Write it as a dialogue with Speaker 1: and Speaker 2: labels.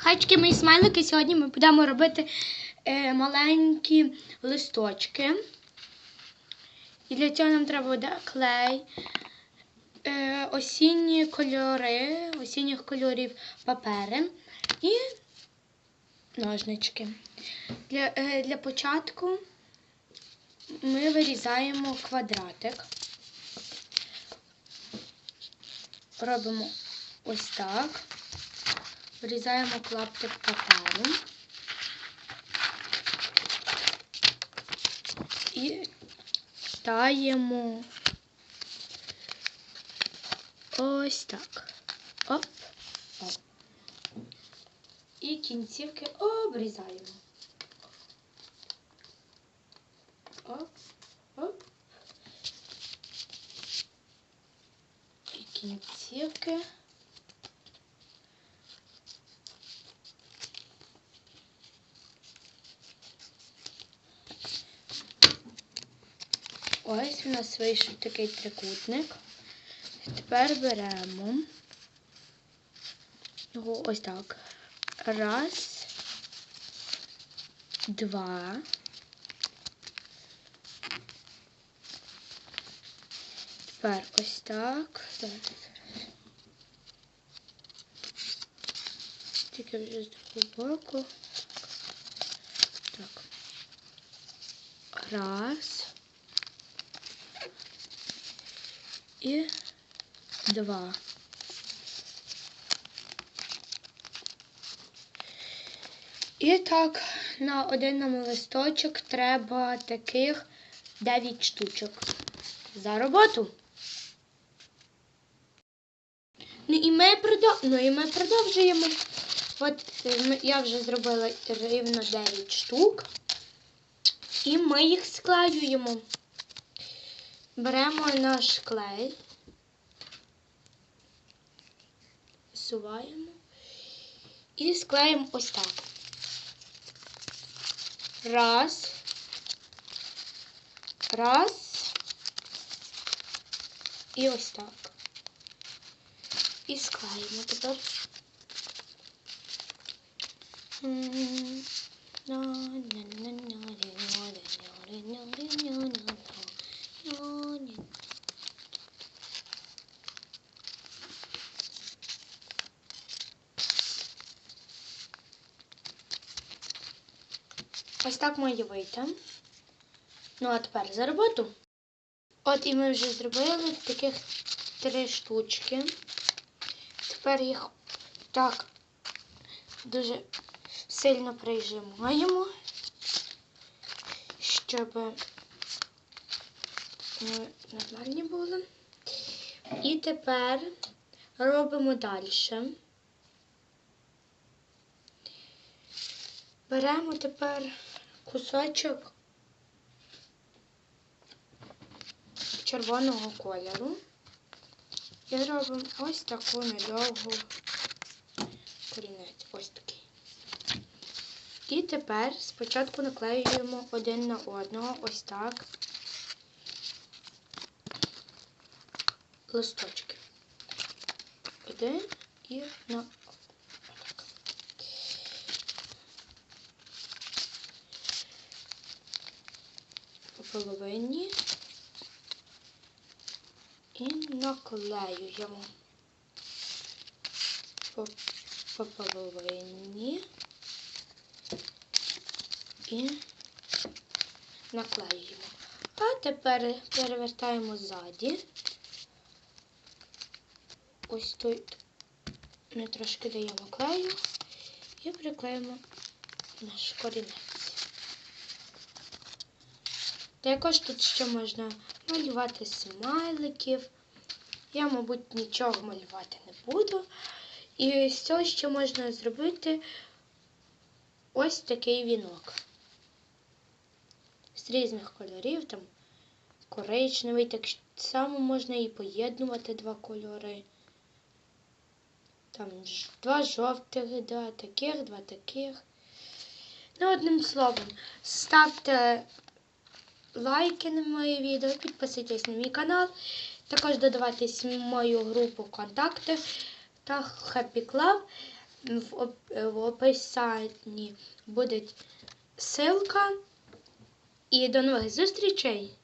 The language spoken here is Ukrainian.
Speaker 1: Хайчки, мої смайлики. Сьогодні ми будемо робити е, маленькі листочки. І для цього нам треба буде клей, е, осінні кольори, осінніх кольорів папери і ножнички. Для, е, для початку ми вирізаємо квадратик. Робимо ось так. Вирізаємо клаптик паперу. І ставимо ось так. Оп, оп. І кінцівки обрізаємо. Оп, оп. І кінцівки. Ось у нас вийшов такий трикутник. Тепер беремо його ось так. Раз, два. Тепер ось так. Тільки вже з другого боку. Так. Раз. І два. І так, на один листочок треба таких 9 штучок. За роботу. Ну і ми, продов... ну, і ми продовжуємо. От я вже зробила рівно 9 штук. І ми їх склеюємо. Беремо наш клей, всуваємо і склеїмо ось так. Раз. Раз. І ось так. І склеїмо тепер. На, на, на, на, на, на, на, на, на. Ні. Ось так має вийти. Ну, а тепер за роботу. От і ми вже зробили таких три штучки. Тепер їх так дуже сильно прижимаємо, щоб е, нормальні були. І тепер робимо далі. Беремо тепер кусочок червоного кольору і робимо ось таку недовгу корінець. Ось такий. І тепер спочатку наклеюємо один на одного ось так. листочки. Один і на половині і наклеюємо по, по половині і наклеюємо. А тепер перевертаємо ззаді. Ось тут ми трошки даємо клею і приклеїмо наш корінець. Також тут ще можна малювати смайликів. Я, мабуть, нічого малювати не буду. І з цього ще можна зробити ось такий вінок. З різних кольорів, там коричневий, так само можна і поєднувати два кольори. Там два жовтих, два таких, два таких. Ну, одним словом, ставте лайки на моє відео, підписуйтесь на мій канал. Також додавайтесь в мою групу контакти та Happy Club. в, описанні буде ссылка. І до нових зустрічей!